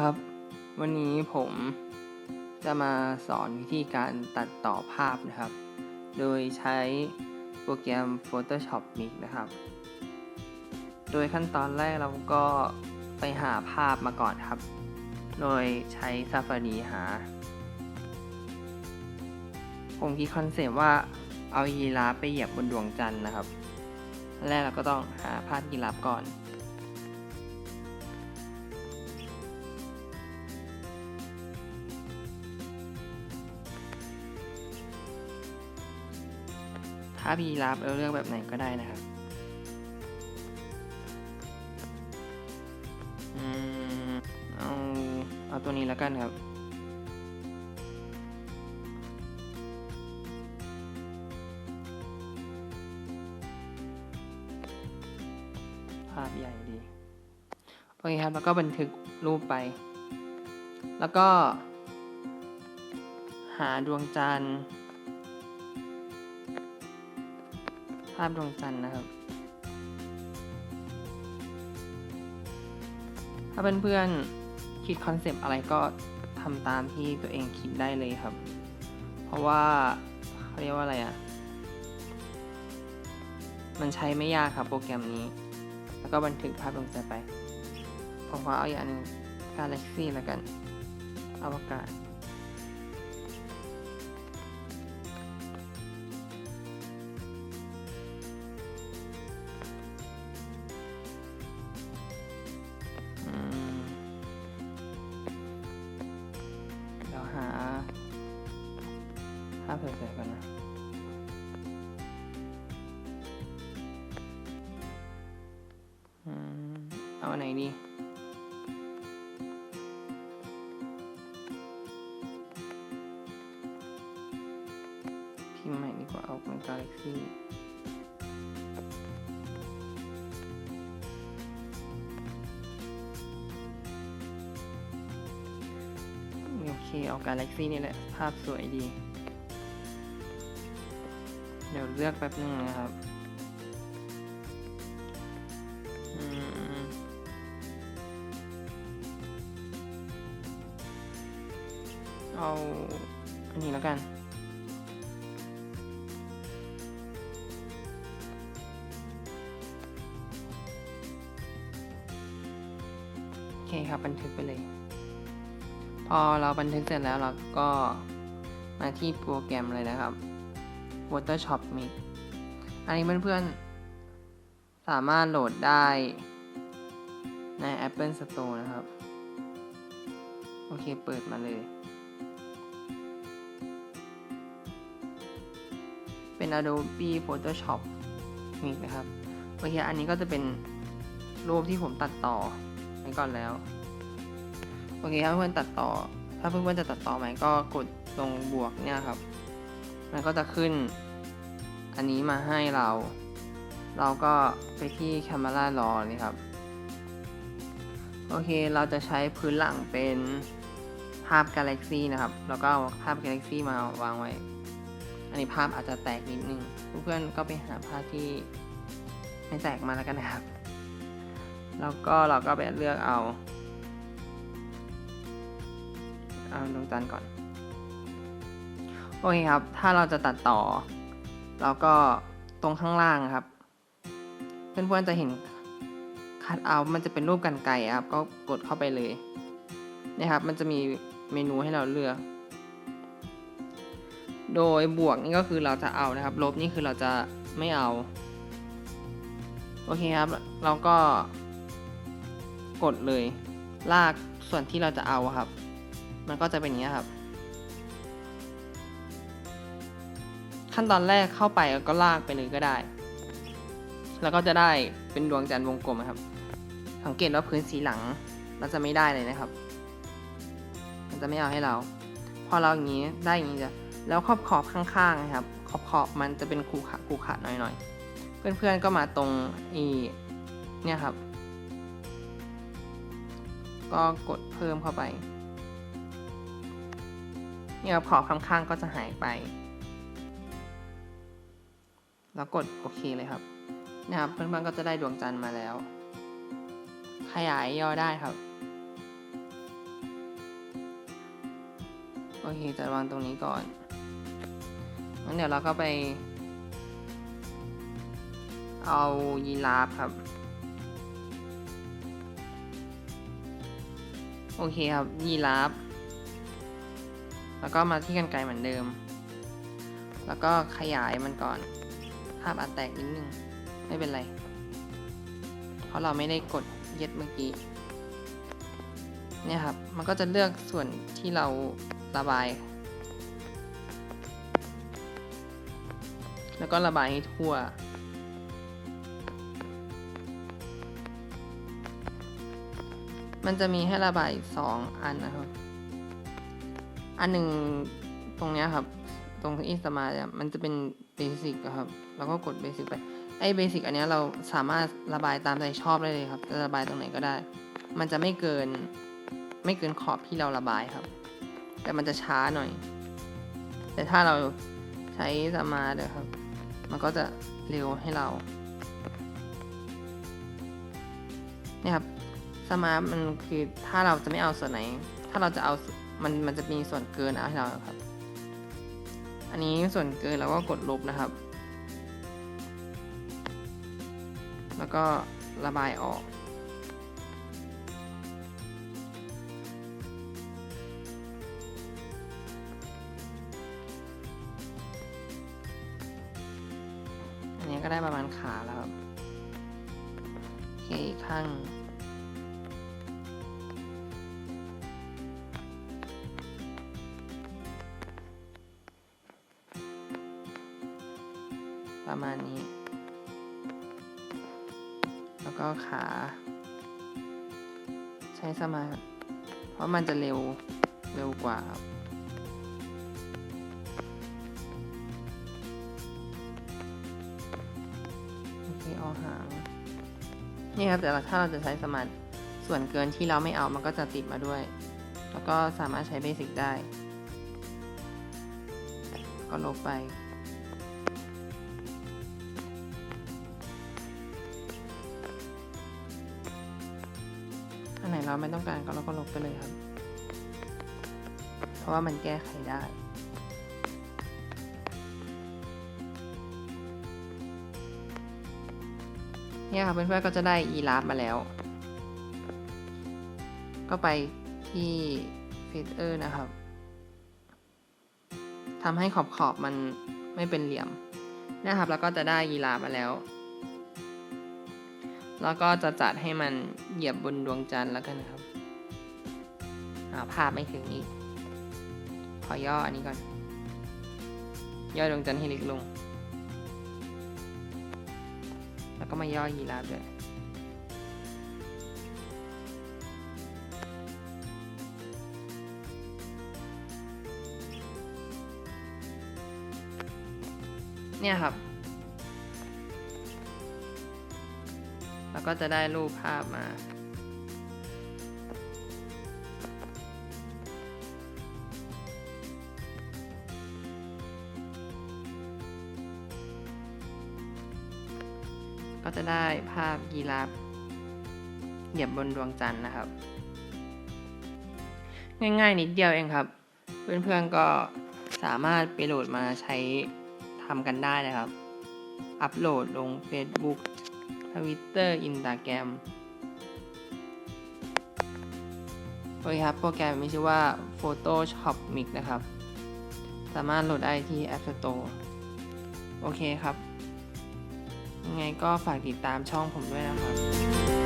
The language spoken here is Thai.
ครับ วันนี้ผมจะมาสอนวิธีการตัดต่อภาพนะครับ โดยใช้โปรแกรม Photoshop Mix นะครับ โดยขั้นตอนแรกเราก็ไปหาภาพมาก่อนครับ โดยใช้ Safari หา ผมคิดคอนเซปต์ว่าเอายีราฟไปเหยียบบนดวงจันทร์นะครับ แรกเราก็ต้องหาภาพยีราฟก่อน ถ้าพีรับเราเลือกแบบไหนก็ได้นะครับอเอาเอาตัวนี้แล้วกันครับ ภาพใหญ่ดี โอเคครับ แล้วก็บันทึกรูปไป แล้วก็ หาดวงจันทร์าพดวงจันทร์นะครับ ถ้าเพื่อนๆคิดคอนเซปต์อะไรก็ทำตามที่ตัวเองคิดได้เลยครับ เพราะว่าเขาเรียกว่าอะไรอะ่ะ มันใช้ไม่ยากครับโปรแกรมนี้ แล้วก็บันทึกภาพลงใจไป ผมขอเอาอย่างหนึง Galaxy แล้วกันอวกาศาพสวยๆก่อนนะเอาอันไหนดีพิมพ์ใหม่ดีกว่าเอาเป็น Galaxy โอเคเอา Galaxy นี่แหละ ภาพสวยดี เดี๋ยวเลือกแป๊บนึงนะครับอืมเอาอันนี้แล้วกัน โอเคครับบันทึกไปเลย พอเราบันทึกเสร็จแล้วเราก็มาที่โปรแกรมเลยนะครับ Photoshop Mix อันนี้เพื่อนๆ สามารถโหลดได้ใน Apple Store นะครับ โอเค เปิดมาเลย เป็น Adobe Photoshop Mix นะครับ โอเค อันนี้ก็จะเป็นรูปที่ผมตัดต่อไว้ก่อนแล้ว โอเคถ้าเพื่อนตัดต่อ ถ้าเพื่อนๆจะตัดต่อไหมก็กดตรงบวกเนี่ยครับ มันก็จะขึ้น อันนี้มาให้เรา เราก็ไปที่ Camera Raw นี่ครับ โอเคเราจะใช้พื้นหลังเป็นภาพ Galaxy นะครับ แล้วก็ภาพ Galaxy มาวางไว้ อันนี้ภาพอาจจะแตกนิดนึง เพื่อนๆก็ไปหาภาพที่ไม่แตกมาแล้วกันนะครับ แล้วก็เราก็ไปเลือกเอา เอาดวงจันทร์ก่อน โอเคครับ ถ้าเราจะตัดต่อ เราก็ตรงข้างล่างครับ เพื่อนๆจะเห็นคัดเอามันจะเป็นรูปกันไก่ครับ ก็กดเข้าไปเลยนี่ครับ มันจะมีเมนูให้เราเลือก โดยบวกนี่ก็คือเราจะเอานะครับ ลบนี่คือเราจะไม่เอา โอเคครับ เราก็กดเลย ลากส่วนที่เราจะเอาครับ มันก็จะเป็นอย่างนี้ครับ ขั้นตอนแรกเข้าไปก็ลากไปเลยก็ได้ แล้วก็จะได้เป็นดวงจันทร์วงกลมครับ สังเกตว่าพื้นสีหลังเราจะไม่ได้เลยนะครับ มันจะไม่เอาให้เรา พอเราอย่างนี้ได้อย่างนี้จะแล้วขอบขอบข้างๆนะครับ ขอบขอบมันจะเป็นคูขะคูขะหน่อยๆ เพื่อนๆก็มาตรงอีเนี่ยครับ ก็กดเพิ่มเข้าไปเนี่ยครับขอบข้างๆก็จะหายไป แล้วกดโอเคเลยครับนะครับเพื่อนๆก็จะได้ดวงจันทร์มาแล้ว ขยายย่อได้ครับโอเคจะวางตรงนี้ก่อนงั้นเดี๋ยวเราก็ไป เอายีราฟครับ โอเคครับยีราฟแล้วก็มาที่กันไกรเหมือนเดิม แล้วก็ขยายมันก่อน ภาพอาจแตกนิดนึง ไม่เป็นไร เพราะเราไม่ได้กดเย็ดเมื่อกี้ เนี่ยครับ มันก็จะเลือกส่วนที่เราระบาย แล้วก็ระบายให้ทั่วมันจะมีให้ระบายสองอันนะครับ อันหนึ่งตรงนี้ครับ ตรงที่สมาเนี่ยมันจะเป็น เบสิกครับ แล้วก็กดเบสิกไป ไอ้เบสิกอันนี้เราสามารถระบายตามใจชอบได้เลยครับ จะระบายตรงไหนก็ได้ มันจะไม่เกินไม่เกินขอบที่เราระบายครับ แต่มันจะช้าหน่อย แต่ถ้าเราใช้สมาร์ทครับ มันก็จะเร็วให้เราเนี่ยครับสมาร์ทมันคือถ้าเราจะไม่เอาส่วนไหน ถ้าเราจะเอามันมันจะมีส่วนเกินเอาให้เราครับ อันนี้ส่วนเกินเราก็กดลบนะครับ แล้วก็ระบายออก อันนี้ก็ได้ประมาณขาแล้วครับโอเคข้าง ประมาณนี้ แล้วก็ขา ใช้สมาธิเพราะมันจะเร็ว เร็วกว่าโอเคเอาหาง นี่ครับแต่ถ้าเราจะใช้สมาส่วนเกินที่เราไม่เอามันก็จะติดมาด้วย แล้วก็สามารถใช้เบสิกได้ ก็ลบไป เราไม่ต้องการก็เราก็ลบไปเลยครับ เพราะว่ามันแก้ไขได้เนี่ยครับเพื่อนๆก็จะได้อีลาฟมาแล้ว ก็ไปที่ฟิลเตอร์นะครับทำให้ขอบขอบๆมันไม่เป็นเหลี่ยมนะครับ แล้วก็จะได้ยีราฟมาแล้ว แล้วก็จะจัดให้มันเหยียบบนดวงจันทร์แล้วกันครับหาภาพไม่ถึงอีก ขอย่ออันนี้ก่อน ย่อดวงจันทร์ให้เล็กลง แล้วก็มาย่อยีราฟด้วยเนี่ยครับ แล้วก็จะได้รูปภาพมา ก็จะได้ภาพยีราฟเหยียบบนดวงจันทร์นะครับ ง่ายๆนิดเดียวเองครับ เพื่อนๆก็สามารถไปโหลดมาใช้ทำกันได้นะครับ อัปโหลดลง Facebook ทวิตเตอร์อินสตาแกรมโอเคครับ โปรแกรมมีชื่อว่า Photoshop Mix นะครับ สามารถโหลดได้ที่ App Store โอเคครับ ยังไงก็ฝากติดตามช่องผมด้วยนะครับ